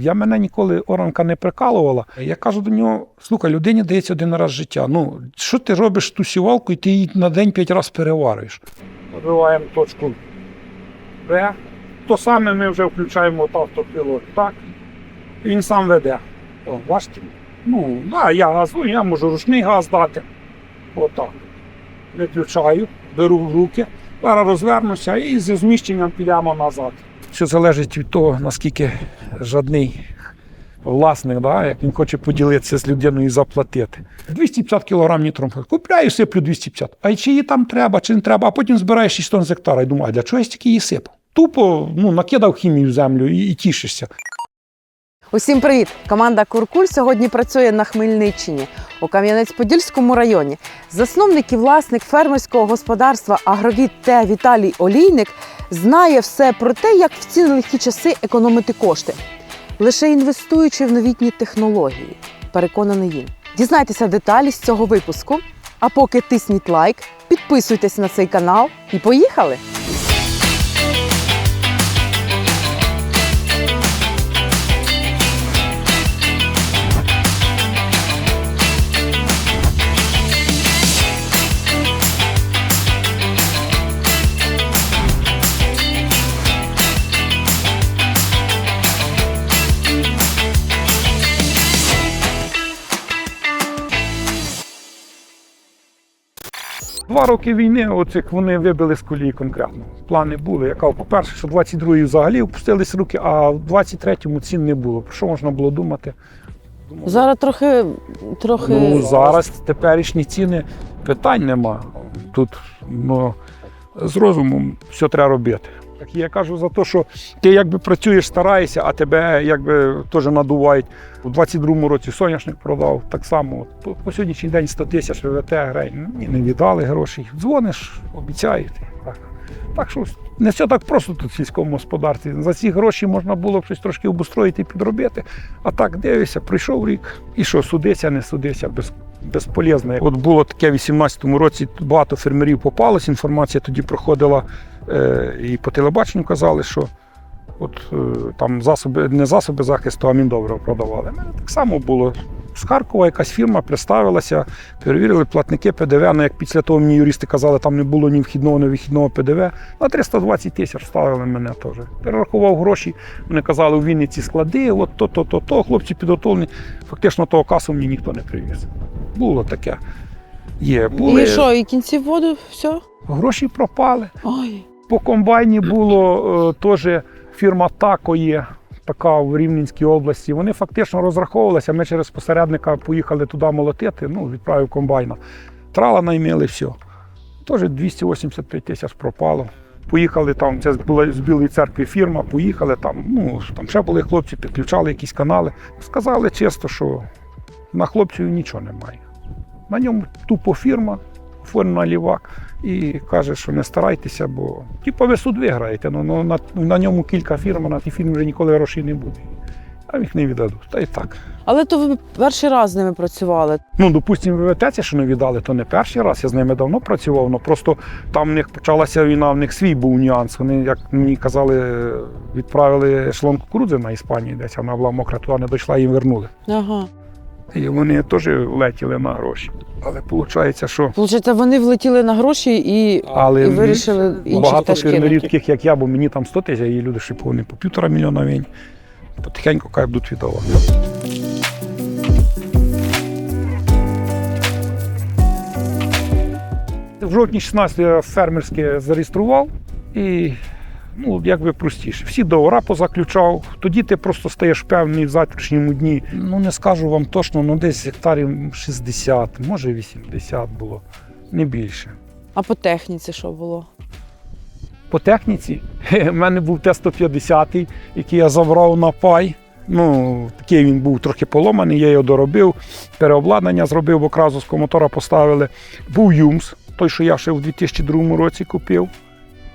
Я мене ніколи оранка не прикалувала. Я кажу до нього: слухай, людині дається один раз життя. Ну, що ти робиш ту сівалку, і ти її на день п'ять разів переварюєш? Набиваємо точку Б. То саме ми вже включаємо автопілот. Так. Він сам веде. О, бачите? Ну, да, я газую, я можу ручний газ дати. Отак. Виключаю, беру в руки, зараз розвернуся і зі зміщенням підемо назад. Все залежить від того, наскільки жадний власник, да, як він хоче поділитися з людиною і заплатити. 250 кг нітром. Купляю, сиплю 250. А чи її там треба, чи не треба, а потім збираєш 6 тонн з гектара і думаю, а для чого я стільки її сипав? Тупо ну, накидав хімію в землю і, і тішишся. Усім привіт! Команда Куркуль сьогодні працює на Хмельниччині у Кам'янець-Подільському районі. Засновник і власник фермерського господарства Агровід Т Віталій Олійник знає все про те, як в ці нелегкі часи економити кошти, лише інвестуючи в новітні технології. Переконаний він. Дізнайтеся деталі з цього випуску. А поки тисніть лайк, підписуйтесь на цей канал і поїхали! Два роки війни, оцих вони вибили з колії конкретно. Плани були. Я кажу, по-перше, що 22-й взагалі опустились руки, а в 23-му цін не було. Про що можна було думати? Зараз трохи трохи Ну, зараз теперішні ціни питань нема. Тут ну, з розумом все треба робити. Так я кажу за те, що ти якби працюєш, стараєшся, а тебе якби теж надувають. У 22-му році соняшник продав так само. По, по сьогоднішній день 100 тисяч ВВТ грей. Ні, не віддали гроші. Дзвониш, обіцяють. Так. так що не все так просто тут в сільському господарстві. За ці гроші можна було б щось трошки обустроїти, підробити. А так дивишся, прийшов рік, і що, судися, не судися, без, безполезно. От було таке в 18-му році, багато фермерів попалось, інформація тоді проходила і по телебаченню казали, що от е, там засоби, не засоби захисту, а міндобриво продавали. Так само було. З Харкова якась фірма представилася, перевірили платники ПДВ. Ну, як після того мені юристи казали, там не було ні вхідного, ні вихідного ПДВ. На 320 тисяч ставили мене теж. Перерахував гроші. Вони казали, у Вінниці склади, от то, то, то, то. Хлопці підготовлені. Фактично того касу мені ніхто не привіз. Було таке. Є. Були. І що, і кінці воду, все? Гроші пропали. Ой. По комбайні було е, теж фірма Тако є, така в Рівненській області. Вони фактично розраховувалися. Ми через посередника поїхали туди молотити, ну, відправив комбайна. Трала наймили, все. Теж 285 тисяч пропало. Поїхали там, це була з Білої церкви фірма, поїхали там, ну, там ще були хлопці, підключали якісь канали. Сказали чисто, що на хлопців нічого немає. На ньому тупо фірма, оформлена лівак, і каже, що не старайтеся, бо типу ви суд виграєте. Ну, ну, на, на ньому кілька фірм, а на ті фірми вже ніколи грошей не буде. А їх не віддадуть. Та й так. Але то ви перший раз з ними працювали. Ну, допустимо, ВВТ ці, що не віддали, то не перший раз. Я з ними давно працював, але просто там в них почалася війна, в них свій був нюанс. Вони, як мені казали, відправили ешелон кукурудзи на Іспанію, десь вона була мокра, туди не дійшла, їм вернули. Ага. І вони теж летіли на гроші. Але виходить, що Получається, вони влетіли на гроші і, Але і вирішили інших багато фермерів, таких як я, бо мені там 100 тисяч, і люди ще повні по півтора мільйона вінь. Потихеньку хай будуть віддавати. В жовтні 16 я фермерське зареєстрував і ну, якби простіше. Всі договори позаключав. Тоді ти просто стаєш певний в завтрашньому дні. Ну не скажу вам точно, ну десь гектарів 60, може 80 було, не більше. А по техніці що було? По техніці в мене був Т-150, який я забрав на пай. Ну, такий він був трохи поломаний, я його доробив, переобладнання зробив, бо кразовського мотора поставили. Був Юмс, той, що я ще в 2002 році купив.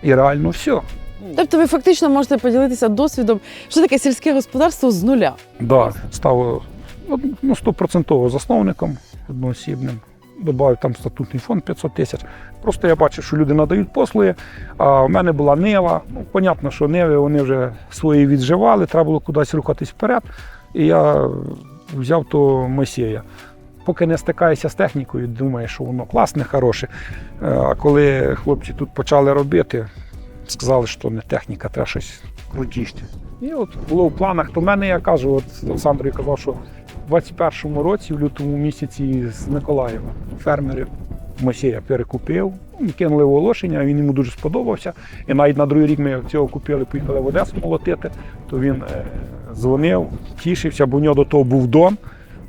І реально все. Тобто ви фактично можете поділитися досвідом, що таке сільське господарство з нуля. Да, став ну, стопроцентово засновником одноосібним. додав там статутний фонд 500 тисяч. Просто я бачив, що люди надають послуги. А в мене була Нива. Ну, понятно, що Неви вони вже свої відживали, треба було кудись рухатись вперед. І я взяв то Месія. Поки не стикаєшся з технікою, думаєш, що воно класне, хороше. Е, А коли хлопці тут почали робити, сказали, що не техніка, треба щось крутіше. І от було в планах, то в мене я кажу, от Олександру казав, що в 21-му році, в лютому місяці з Миколаєва, фермерів Мосія перекупив, ну, кинули в оголошення, він йому дуже сподобався. І навіть на другий рік ми цього купили, поїхали в Одесу молотити, то він е, дзвонив, тішився, бо у нього до того був дом.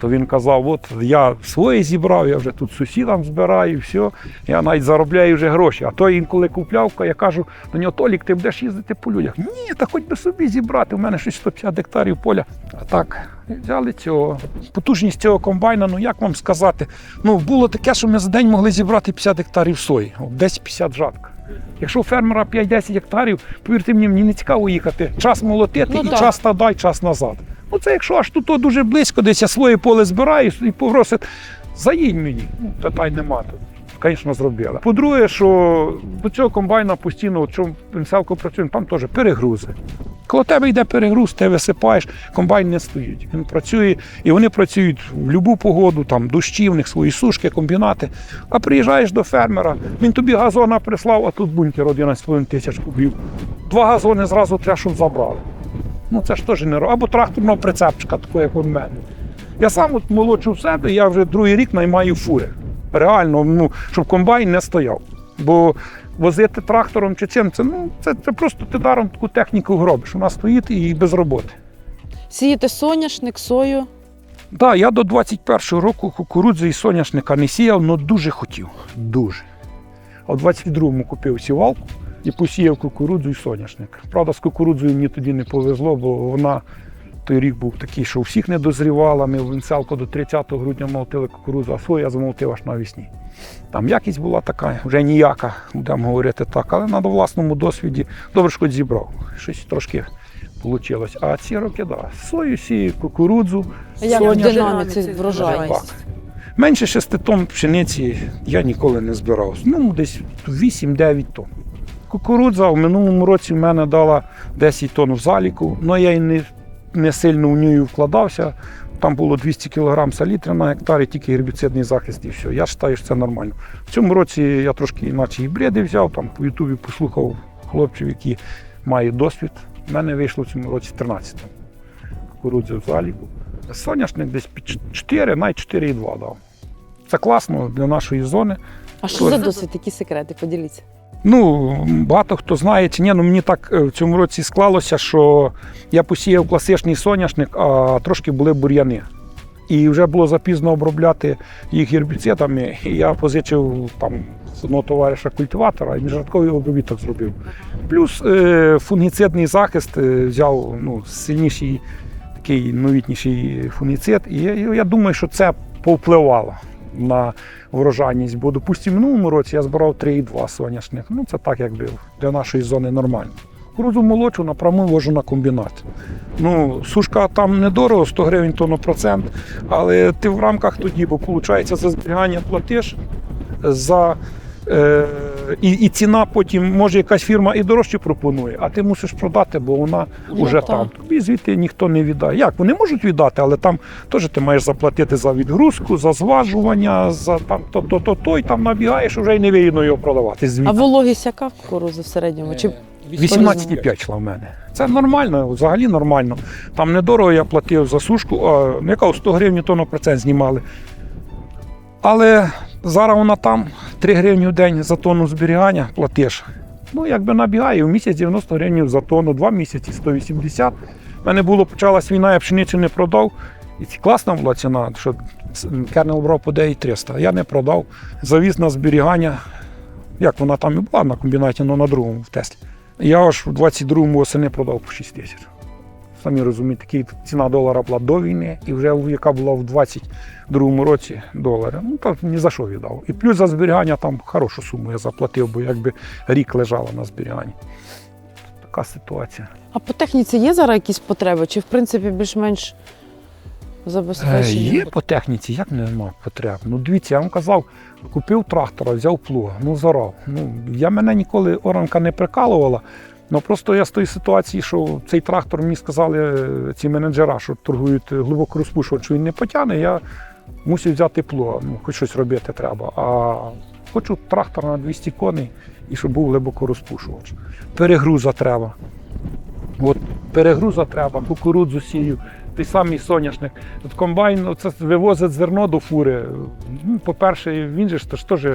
То він казав: от я своє зібрав, я вже тут сусідам збираю, все, я навіть заробляю вже гроші. А той інколи купляв, я кажу до нього, Толік, ти будеш їздити по людях. Ні, та хоч би собі зібрати, у мене щось 150 гектарів поля. А так, взяли цього. Потужність цього комбайна, ну як вам сказати, ну було таке, що ми за день могли зібрати 50 гектарів сої, от 10-50 жатка. Якщо у фермера 5-10 гектарів, повірте мені, мені не цікаво їхати. Час молотити Ну і так. час дай, час назад. Ну це якщо аж тут дуже близько, десь я своє поле збираю і попросить, заїдь мені. Ну, питань нема. тут. Звісно, зробили. По-друге, що до цього комбайна постійно, от чому принцелко працює, там теж перегрузи. Коли тебе йде перегруз, ти висипаєш, комбайн не стоїть. Він працює, і вони працюють в будь-яку погоду, там дощі, в них свої сушки, комбінати. А приїжджаєш до фермера, він тобі газона прислав, а тут бункер 11,5 тисяч кубів. Два газони зразу треба, щоб забрали. Ну це ж теж не ро- Або тракторного прицепчика, такого, як у мене. Я сам от молодшу в себе, я вже другий рік наймаю фури. Реально, ну, щоб комбайн не стояв. Бо возити трактором чи цим, це, ну, це, це просто ти даром таку техніку гробиш. Вона стоїть і без роботи. Сієте соняшник, сою. Так, я до 21-го року кукурудзи і соняшника не сіяв, але дуже хотів. Дуже. А в 22-му купив сівалку і посіяв кукурудзу і соняшник. Правда, з кукурудзою мені тоді не повезло, бо вона той рік був такий, що у всіх не дозрівала. Ми в Вінцелко до 30 грудня молотили кукурудзу, а свою я замолотив аж навесні. Там якість була така, вже ніяка, будемо говорити так, але на власному досвіді добре що хоч зібрав. Щось трошки вийшло. А ці роки, так. Да, сою сію, кукурудзу, як в динаміці врожайність? Менше 6 тонн пшениці я ніколи не збирав. Ну, десь 8-9 тонн. Кукурудза в минулому році в мене дала 10 тонн в заліку, але я й не, не сильно в нього вкладався. Там було 200 кг салітри на гектарі, тільки гербіцидний захист і все. Я вважаю, що це нормально. В цьому році я трошки іначе гібриди взяв, там по Ютубі послухав хлопців, які мають досвід. У мене вийшло в цьому році 13 тонн кукурудзи в заліку. Соняшник десь під 4, навіть 4,2 дав. Це класно для нашої зони. А що за досвід, які секрети? Поділіться. Ну, багато хто знає чи ні, ну мені так е, в цьому році склалося, що я посіяв класичний соняшник, а трошки були бур'яни. І вже було запізно обробляти їх гербіцидами. І я позичив там одного товариша культиватора і міжрядковий обробіток зробив. Плюс е, фунгіцидний захист е, взяв ну, сильніший, такий новітніший фунгіцид. І я, я думаю, що це повпливало на врожайність. Бо, допустимо, минулому році я збирав 3,2 соняшних. Ну, це так, якби для нашої зони нормально. Кукурудзу молочу напряму вожу на комбінат. Ну, сушка там недорого, 100 гривень тонну процент, але ти в рамках тоді, бо виходить, за зберігання платиш за. Е, і, і ціна потім, може, якась фірма і дорожче пропонує, а ти мусиш продати, бо вона вже там. Тобі звідти ніхто не віддає. Як? Вони можуть віддати, але там теж ти маєш заплатити за відгрузку, за зважування, за там то, то, то, то, і там набігаєш, вже й не вигідно його продавати. А вологість яка в кукурудзи в середньому? Чи 18,5 йшла в мене. Це нормально, взагалі нормально. Там недорого я платив за сушку, а ну, яка 100 гривень тонну процент знімали. Але зараз вона там 3 гривні в день за тонну зберігання платиш. Ну, якби набігає, в місяць 90 гривень за тонну, два місяці 180. У мене було почалась війна, я пшеницю не продав. І класна була ціна, що кернел брав по 9300. Я не продав, завіз на зберігання. Як вона там і була на комбінаті, але на другому в Теслі. Я аж у 22-му осени продав по 6 тисяч. Самі розумієте, такі ціна долара була до війни, і вже яка була в 22-му році долара. Ну так ні за що віддав. І плюс за зберігання там хорошу суму я заплатив, бо якби рік лежала на зберіганні. Така ситуація. а по техніці є зараз якісь потреби? Чи в принципі більш-менш Е, забезпечення? Є по техніці, як нема потреб. Ну дивіться, я вам казав, купив трактора, взяв плуга, ну зарав. Ну, я мене ніколи оранка не прикалувала. Ну просто я з тої ситуації, що цей трактор мені сказали е, ці менеджера, що торгують глибоко розпушувач, він не потягне, я мусив взяти тепло, Ну, хоч щось робити треба. А хочу трактор на 200 коней і щоб був глибоко розпушувач. Перегруза треба. От перегруза треба, кукурудзу сію, той самий соняшник. От комбайн це вивозить зерно до фури. Ну, по-перше, він же ж теж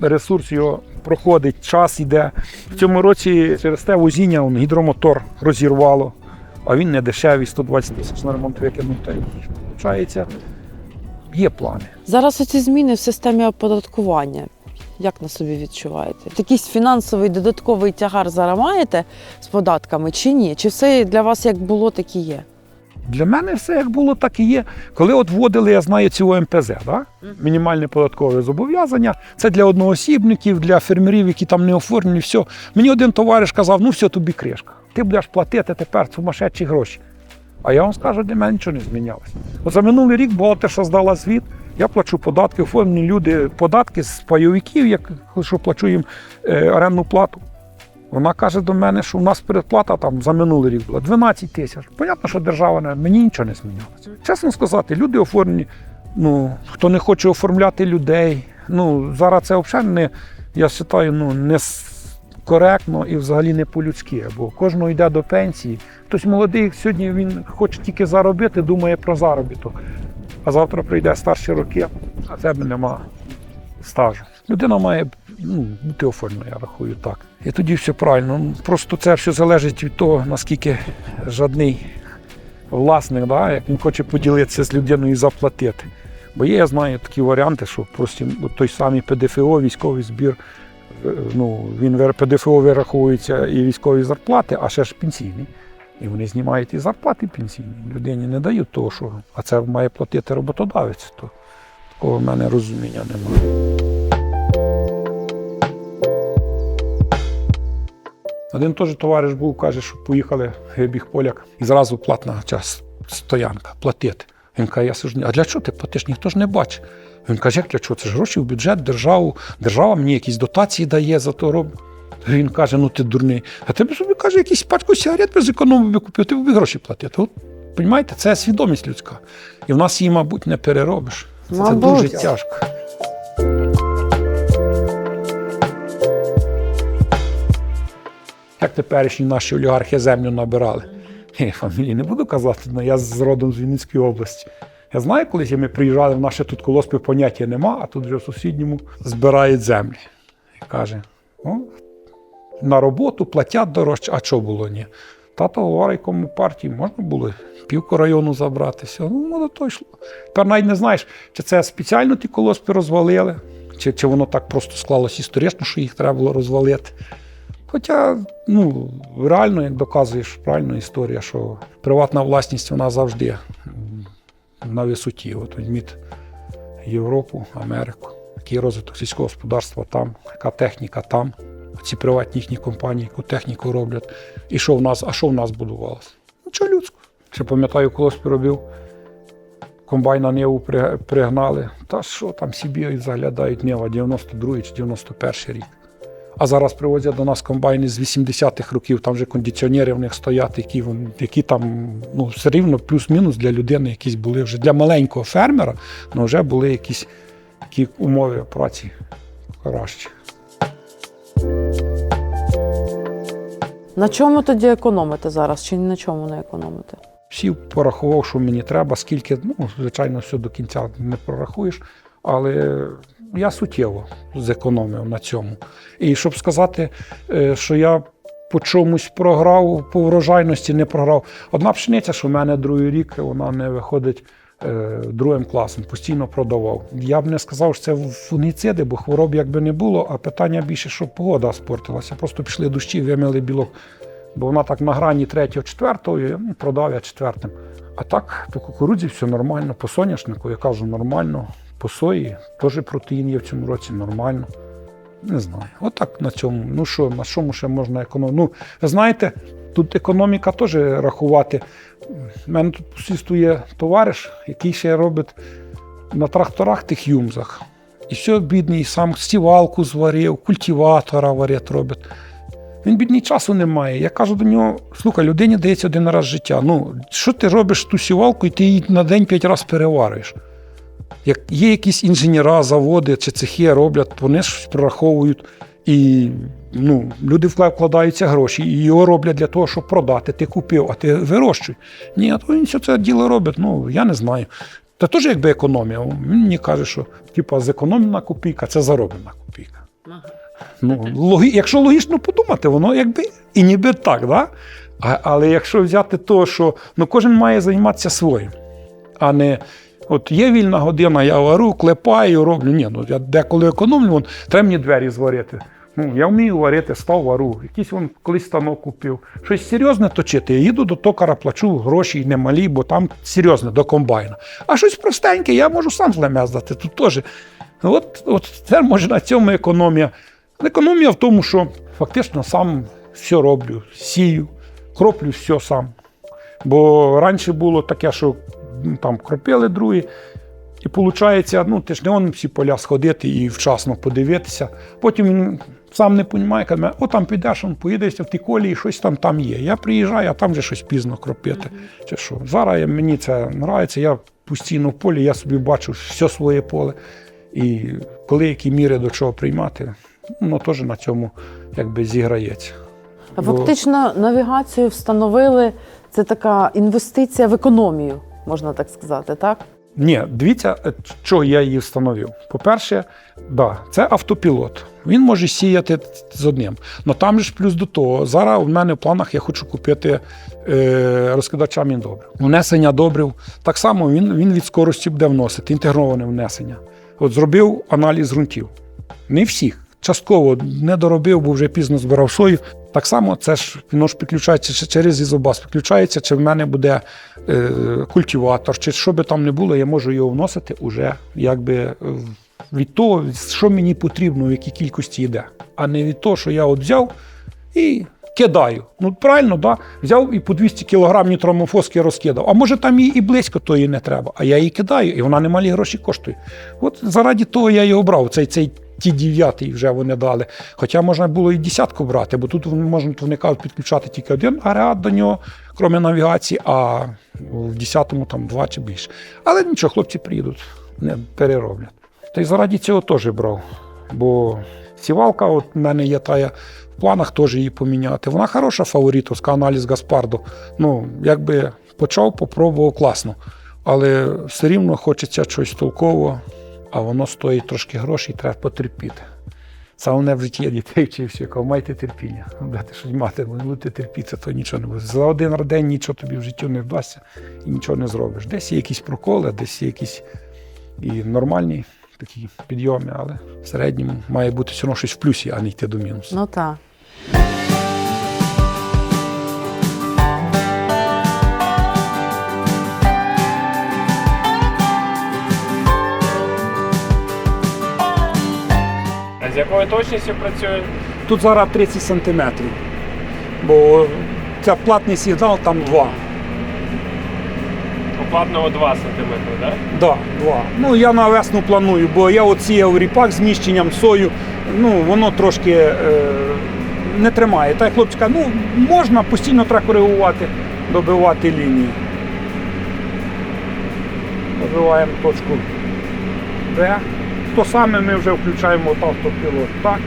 ресурс його проходить, час йде. В цьому році через те возіння он, гідромотор розірвало, а він не дешевий, 120 тисяч на ремонт викинути. Получається, є плани. Зараз оці зміни в системі оподаткування. Як на собі відчуваєте? Якийсь фінансовий додатковий тягар зараз маєте з податками чи ні? Чи все для вас як було, так і є? Для мене все як було, так і є. Коли от вводили, я знаю, ці ОМПЗ, да? мінімальне податкове зобов'язання, це для одноосібників, для фермерів, які там не оформлені, все. Мені один товариш казав, ну все, тобі кришка. Ти будеш платити тепер сумасшедші гроші. А я вам скажу, для мене нічого не змінялося. От за минулий рік бухгалтерша здала звіт, я плачу податки, оформлені люди податки з пайовиків, як що плачу їм е, орендну плату. Вона каже до мене, що у нас передплата там за минулий рік була 12 тисяч. Понятно, що держава не мені нічого не змінилося. Чесно сказати, люди оформлені. Ну хто не хоче оформляти людей. Ну зараз це взагалі не я вважаю, ну не коректно і взагалі не по-людськи. Бо кожного йде до пенсії. Хтось молодий сьогодні він хоче тільки заробити, думає про заробіток. А завтра прийде старші роки, а тебе нема стажу. Людина має ну, бути оформлена, я рахую так. І тоді все правильно. Ну, Просто це все залежить від того, наскільки жадний власник, да, як він хоче поділитися з людиною і заплатити. Бо є, я знаю такі варіанти, що просто той самий ПДФО, військовий збір, е, ну, він ПДФО вираховується і військові зарплати, а ще ж пенсійний. І вони знімають і зарплати пенсійні. Людині не дають того, що а це має платити роботодавець. То такого в мене розуміння немає. Один теж товариш був, каже, що поїхали біг поляк, і зразу платна час стоянка, платити. Він каже, я сижу, а для чого ти платиш? Ніхто ж не бачить. Він каже, як для чого? Це ж гроші в бюджет, державу, держава мені якісь дотації дає за то роб. Він каже, ну ти дурний. А тебе собі каже, якийсь пачку сигарет без економії би купив, ти б гроші платити. От, Понімаєте, це свідомість людська. І в нас її, мабуть, не переробиш. Це, це дуже тяжко. Як теперішні наші олігархи землю набирали. Я фамілії не буду казати, але я з родом з Вінницької області. Я знаю, колись ми приїжджали, в наше тут колоспів поняття нема, а тут вже в сусідньому збирають землі. І каже: о, на роботу платять дорожче, а що було ні? Тато говорить, кому партії можна було півку району забрати. Все, ну, ну, то йшло. Тепер навіть не знаєш, чи це спеціально ті колоспи розвалили, чи, чи воно так просто склалось історично, що їх треба було розвалити. Хоча, ну, реально, як доказуєш, правильно історія, що приватна власність вона завжди на висоті. От візьміть Європу, Америку, який розвиток сільського господарства там, яка техніка там, ці приватні їхні компанії, яку техніку роблять. І що в нас, а що в нас будувалося? Нічого людського. Ще пам'ятаю, колись робив, комбайн на Неву пригнали. Та що там Сибір заглядають Нева, 92 чи 91 рік. А зараз привозять до нас комбайни з 80-х років, там вже кондиціонери в них стоять, які, які там ну, все рівно плюс-мінус для людини якісь були вже для маленького фермера, але вже були якісь такі умови праці кращі. На чому тоді економите зараз? Чи на чому не економите? Всі порахував, що мені треба, скільки, ну, звичайно, все до кінця не прорахуєш, але я суттєво зекономив на цьому. І щоб сказати, е, що я по чомусь програв, по врожайності не програв. Одна пшениця, що в мене другий рік, вона не виходить другим класом, постійно продавав. Я б не сказав, що це фунгіциди, бо хвороб якби не було, а питання більше, що погода спортилася. Просто пішли дощі, вимили білок бо вона так на грані третього, четвертого, і ну, продав я четвертим. А так, по кукурудзі все нормально, по соняшнику, я кажу, нормально, по сої теж протеїн є в цьому році нормально. Не знаю. Отак на цьому. Ну що, на чому ще можна економити? Ну, знаєте, тут економіка теж рахувати. У мене тут по є товариш, який ще робить на тракторах тих юмзах. І все, бідний, сам стівалку зварив, культиватора варять робить. Він бідний часу не має. Я кажу до нього: слухай, людині дається один раз життя. Ну, що ти робиш ту сівалку, і ти її на день п'ять разів переварюєш? Як є якісь інженера, заводи чи цехи роблять, вони щось прораховують. І ну, люди вкладаються гроші, і його роблять для того, щоб продати. Ти купив, а ти вирощуй. Ні, а то він все це діло робить. Ну, я не знаю. Та теж якби економія. Він мені каже, що типа, зекономлена копійка це зароблена копійка. Ну, логі... Якщо логічно подумати, воно якби і ніби так, да? а, але якщо взяти то, що ну, кожен має займатися своїм, а не от є вільна година, я вару, клепаю, роблю. Ні, ну я деколи економлю, вон, треба мені двері зварити. Ну, я вмію варити, став вару. Якийсь вон колись станок купив. Щось серйозне точити. Я їду до токара, плачу гроші немалі, бо там серйозне до комбайна. А щось простеньке, я можу сам злемездати. Тут теж. От, от це може на цьому економія. Економія в тому, що фактично сам все роблю, сію, кроплю все сам. Бо раніше було таке, що там кропили другі, і виходить, ну ти ж не он всі поля сходити і вчасно подивитися. Потім він сам не розуміє, каже, о, там підеш, он поїдешся в ті колії, щось там там є. Я приїжджаю, а там вже щось пізно кропити. Чи що. Зараз мені це подобається, я постійно в полі, я собі бачу все своє поле. І коли які міри до чого приймати, воно теж на цьому якби зіграється. Бо- Фактично, навігацію встановили. Це така інвестиція в економію, можна так сказати, так? Ні, дивіться, е, чого я її встановив. По-перше, да, це автопілот. Він може сіяти з одним. Але там ж плюс до того, зараз у мене в планах я хочу купити е, розкидача міндобрив. Внесення добрив. Так само він, він від скорості буде вносити, інтегроване внесення. От зробив аналіз ґрунтів. Не всіх. Частково не доробив, бо вже пізно збирав сою. Так само це ж воно ж підключається через ізобас. Підключається, чи в мене буде е, культиватор, чи що би там не було, я можу його вносити уже якби е, від того, що мені потрібно, в якій кількості йде, а не від того, що я от взяв і кидаю. Ну правильно, да? взяв і по 200 кг нітромофоски розкидав. А може там їй і близько тої не треба. А я її кидаю, і вона немалі гроші коштує. От заради того я його брав. Цей цей ті дев'ятий вже вони дали. Хоча можна було і десятку брати, бо тут можна вони кажуть підключати тільки один агрегат до нього, крім навігації, а в десятому там два чи більше. Але нічого, хлопці приїдуть, не перероблять. Та й заради цього теж брав. Бо сівалка, от в мене є та я в планах теж її поміняти. Вона хороша фаворитовська, аналіз Гаспарду. Ну, якби почав, попробував класно. Але все рівно хочеться щось толкового, а воно стоїть трошки грошей, треба потерпіти. Головне в житті я дітей вчився, кажу, майте терпіння. Дати щось мати, будете терпіти, то нічого не буде. За один день нічого тобі в житті не вдасться і нічого не зробиш. Десь є якісь проколи, десь є якісь і нормальні такі підйоми, але в середньому має бути все одно щось в плюсі, а не йти до мінусу. Ну так. З якою точністю працює? Тут зараз 30 сантиметрів, бо це платний сигнал, там 2. У платного 2 см, так? Да, два. Ну я на весну планую, бо я от сіяв ріпак з міщенням сою. Ну воно трошки е, не тримає. Та й хлопчика, ну можна постійно треба коригувати, добивати лінії. Добиваємо точку Д. То саме ми вже включаємо от автопілот. Так.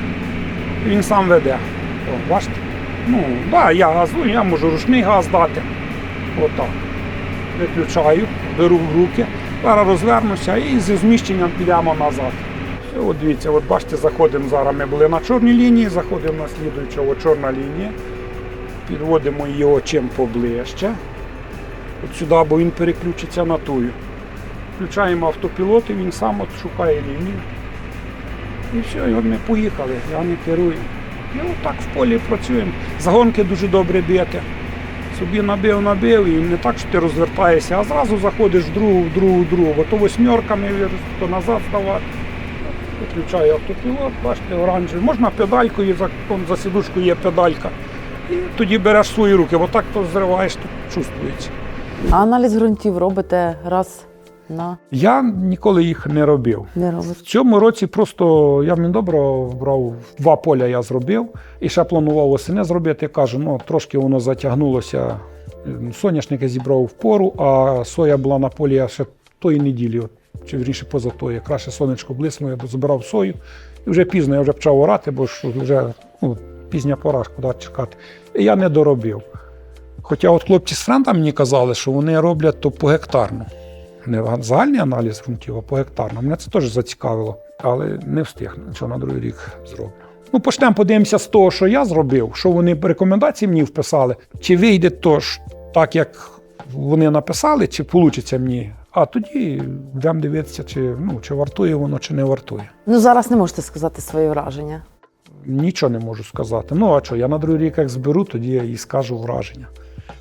Він сам веде. О, бачите? Ну, да, я газую, я можу ручний газ дати. Отак виключаю, беру в руки, зараз розвернуся і зі зміщенням підемо назад. От дивіться, от бачите, заходимо зараз. Ми були на чорній лінії, заходимо на слідуючу, от чорна лінія. Підводимо його чим поближче. От сюди, бо він переключиться на тую. Включаємо автопілот і він сам от шукає лінію. І все, і ми поїхали, я не керую. І отак в полі працюємо. Загонки дуже добре б'єте собі набив, набив, і не так, що ти розвертаєшся, а зразу заходиш в другу, в другу, в другу. То восьмерками, то назад ставати. Виключаю автопілот, бачите, оранжевий. Можна педалькою, за, за сідушкою є педалька. І тоді береш свої руки, бо так то зриваєш, то чувствується. А аналіз ґрунтів робите раз на Я ніколи їх не робив. не В цьому році просто я в Міндобро брав два поля, я зробив і ще планував восени зробити. Кажу, ну трошки воно затягнулося. Соняшники зібрав в пору, а соя була на полі я ще тої неділі, от, чи вірніше поза тої. Краще сонечко блиснуло, я збирав сою. І вже пізно я вже почав орати, бо ж вже ну, пізня пора, куди чекати. І я не доробив. Хоча от хлопці з френда мені казали, що вони роблять то по гектарну. Не загальний аналіз ґрунтів, а по гектарну. Мене це теж зацікавило, але не встиг. Нічого на другий рік зроблю. Ну, почнемо подивимося з того, що я зробив, що вони рекомендації мені вписали. Чи вийде то ж так, як вони написали, чи вийде мені. А тоді будемо дивитися, чи, ну, чи вартує воно, чи не вартує. Ну зараз не можете сказати свої враження. Нічого не можу сказати. Ну, а що, я на другий рік як зберу, тоді я і скажу враження.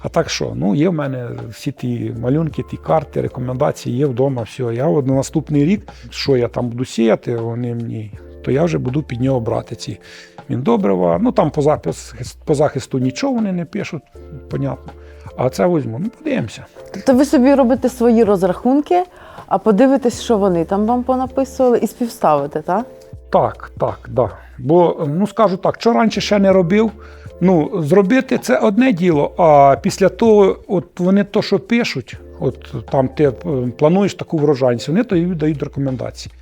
А так що, ну є в мене всі ті малюнки, ті карти, рекомендації є вдома. Все. Я от на наступний рік, що я там буду сіяти, вони мені, то я вже буду під нього брати ці міндобрива. Ну там по захисту, по захисту нічого вони не пишуть, понятно. А це візьму. Ну, подивимося. Тобто ви собі робите свої розрахунки, а подивитесь, що вони там вам понаписували, і співставите, так? Так, так, да. Бо ну скажу так, що раніше ще не робив. Ну, зробити це одне діло, а після того, от вони то, що пишуть, от там ти е, плануєш таку врожайність, вони тобі дають рекомендації.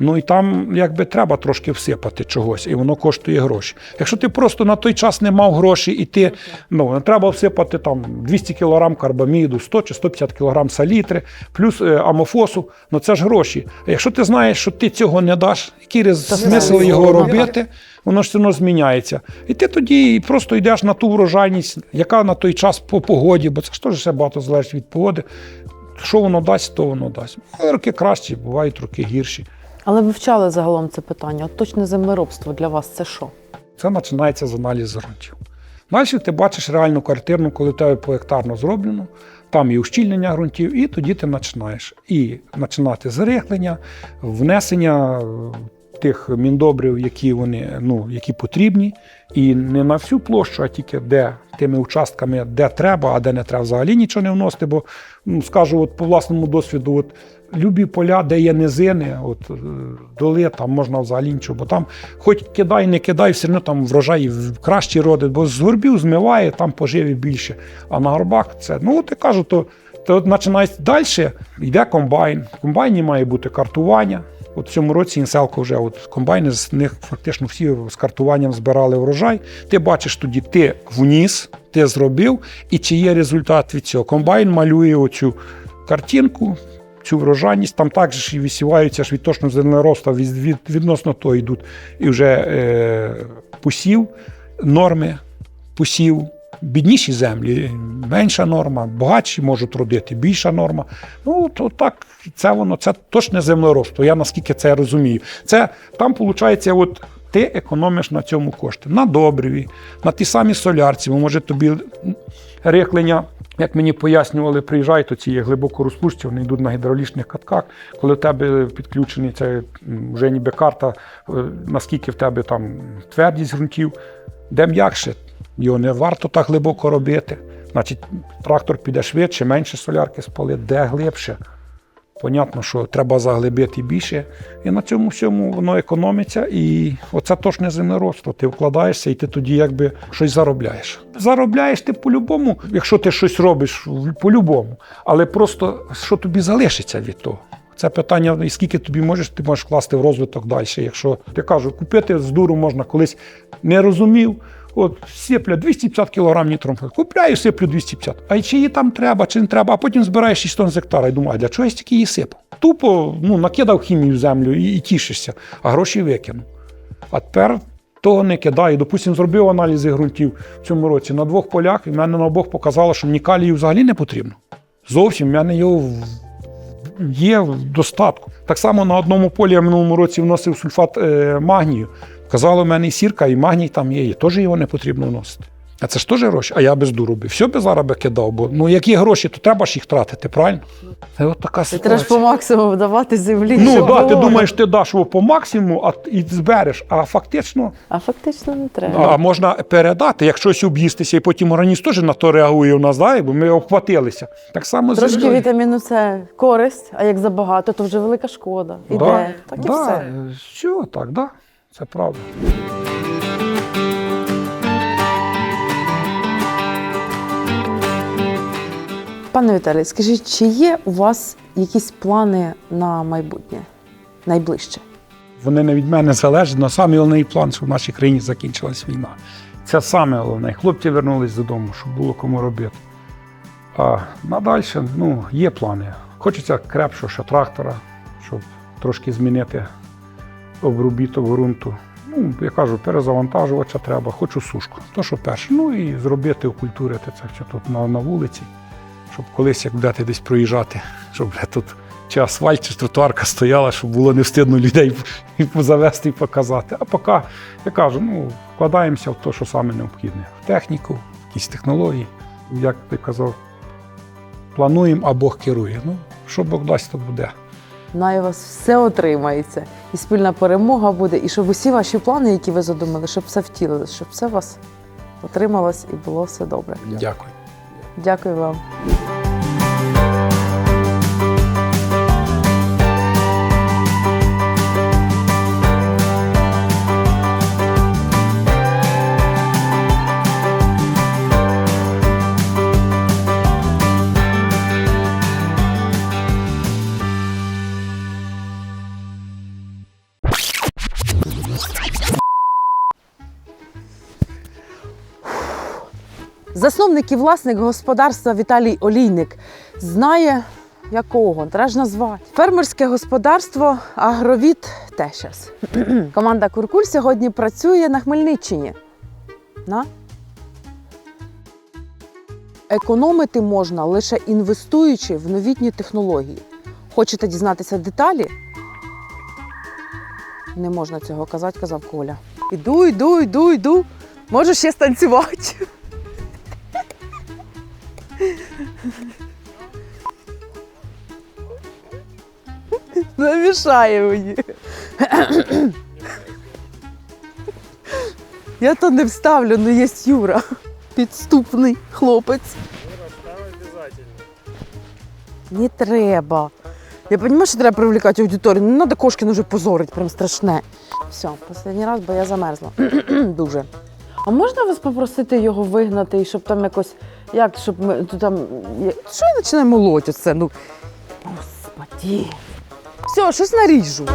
Ну і там якби треба трошки всипати чогось, і воно коштує гроші. Якщо ти просто на той час не мав гроші, і ти ну треба всипати там 200 кг карбаміду, 100 чи 150 кг салітри, плюс е, амофосу, ну це ж гроші. А якщо ти знаєш, що ти цього не даш, який смисл його робити, воно ж все одно зміняється. І ти тоді просто йдеш на ту врожайність, яка на той час по погоді, бо це ж теж все багато залежить від погоди. Що воно дасть, то воно дасть. Але роки кращі, бувають роки гірші. Але ви вчали загалом це питання. От точне землеробство для вас це що? Це починається з аналізу ґрунтів. Далі ти бачиш реальну картину, коли тебе поектарно зроблено, там і ущільнення ґрунтів, і тоді ти починаєш. І починати з внесення е, тих міндобрив, які вони ну, які потрібні, і не на всю площу, а тільки де тими участками, де треба, а де не треба взагалі нічого не вносити. Бо ну, скажу от по власному досвіду, от любі поля, де є низини, от е, доли, там можна взагалі нічого, бо там хоч кидай, не кидай, все одно там врожай кращий родить, бо з горбів змиває, там поживі більше. А на горбах це. Ну, от я кажу, то, то от починається далі, йде комбайн. В комбайні має бути картування. От в цьому році інселко вже от комбайни з них фактично всі з картуванням збирали врожай. Ти бачиш тоді, ти вніс, ти зробив, і чи є результат від цього. Комбайн малює оцю картинку, цю врожайність. Там також і висіваються ж від точного землеросту, від, від, відносно того йдуть і вже е, посів, норми посів. Бідніші землі, менша норма, багатші можуть родити, більша норма. Ну, то так, це воно, це точне землеробство. Я наскільки це розумію. Це там, виходить, от ти економиш на цьому кошти. На добриві, на ті самі солярці, бо може тобі рихлення, як мені пояснювали, приїжджають оці є глибоко розпущені, вони йдуть на гідравлічних катках. Коли в тебе підключений це вже ніби карта, е, наскільки в тебе там твердість ґрунтів, де м'якше, його не варто так глибоко робити. Значить, трактор піде швидше, менше солярки спалить, де глибше. Понятно, що треба заглибити більше. І на цьому всьому воно економиться. І оце точне землеробство. Ти вкладаєшся і ти тоді якби щось заробляєш. Заробляєш ти по-любому, якщо ти щось робиш по-любому. Але просто що тобі залишиться від того? Це питання, і скільки тобі можеш, ти можеш вкласти в розвиток далі. Якщо я кажу, купити з дуру можна колись не розумів. От сиплю 250 кг нітром. Купляю, сиплю 250. А чи її там треба, чи не треба, а потім збираєш 6 тонн з гектара і думаю, а для чого я стільки її сипав? Тупо ну, накидав хімію в землю і, і тішишся, а гроші викинув. А тепер того не кидаю. Допустим, зробив аналізи ґрунтів в цьому році на двох полях, і в мене на обох показало, що мені калію взагалі не потрібно. Зовсім в мене його є в достатку. Так само на одному полі я минулому році вносив сульфат е, магнію. Казало, в мене і сірка, і магній там є, і теж його не потрібно вносити. А це ж теж гроші, а я без дуру. Все би зараз би кидав, бо ну які гроші, то треба ж їх тратити, правильно? Це от така Ти треба ж по максимуму давати землі. Ну щоб да, ти думаєш, ти даш його по максимуму, а і збереш, а фактично А фактично не треба. а можна передати, як щось об'їстися, і потім організм теж на то реагує у нас, да, бо ми обхватилися. Так само з Трошки землею. вітаміну С користь, а як забагато, то вже велика шкода. Іде. Да, Так і да, все. Що, так, да, це правда. Пане Віталій, скажіть, чи є у вас якісь плани на майбутнє? Найближче? Вони не від мене залежать, але саме головний план, щоб в нашій країні закінчилась війна. Це саме головне. Хлопці вернулись додому, щоб було кому робити. А надалі ну, є плани. Хочеться крепшого ще трактора, щоб трошки змінити обробіток ґрунту. Ну, я кажу, перезавантажувача треба, хочу сушку. То, що перше. Ну і зробити, окультурити це все тут на, на вулиці, щоб колись, як будете десь проїжджати, щоб тут чи асфальт, чи тротуарка стояла, щоб було не встидно людей і завести і показати. А поки, я кажу, ну, вкладаємося в те, що саме необхідне. В техніку, в якісь технології. Як ти казав, плануємо, а Бог керує. Ну, що Бог дасть, то буде. Най у вас все отримається, і спільна перемога буде, і щоб усі ваші плани, які ви задумали, щоб все втілили, щоб все у вас отрималось і було все добре. Дякую. Дякую вам. Засновник і власник господарства Віталій Олійник знає якого, треба ж назвати. Фермерське господарство Агровіт Тещас. Команда Куркуль сьогодні працює на Хмельниччині. На? Економити можна лише інвестуючи в новітні технології. Хочете дізнатися деталі? Не можна цього казати, казав Коля. Іду, йду, йду, йду. Можу ще станцювати. Намішає мені. Я то не вставлю, але є Юра. Підступний хлопець. Не треба. Я розумію, що треба привлекати аудиторію. Не треба Кошкін уже позорить, прям страшне. Все, останній раз, бо я замерзла. Дуже. А можна вас попросити його вигнати, і щоб там якось. Як, щоб ми то там. Що я починаю молоть оце? Ну. Господі. Все, щось наріжу.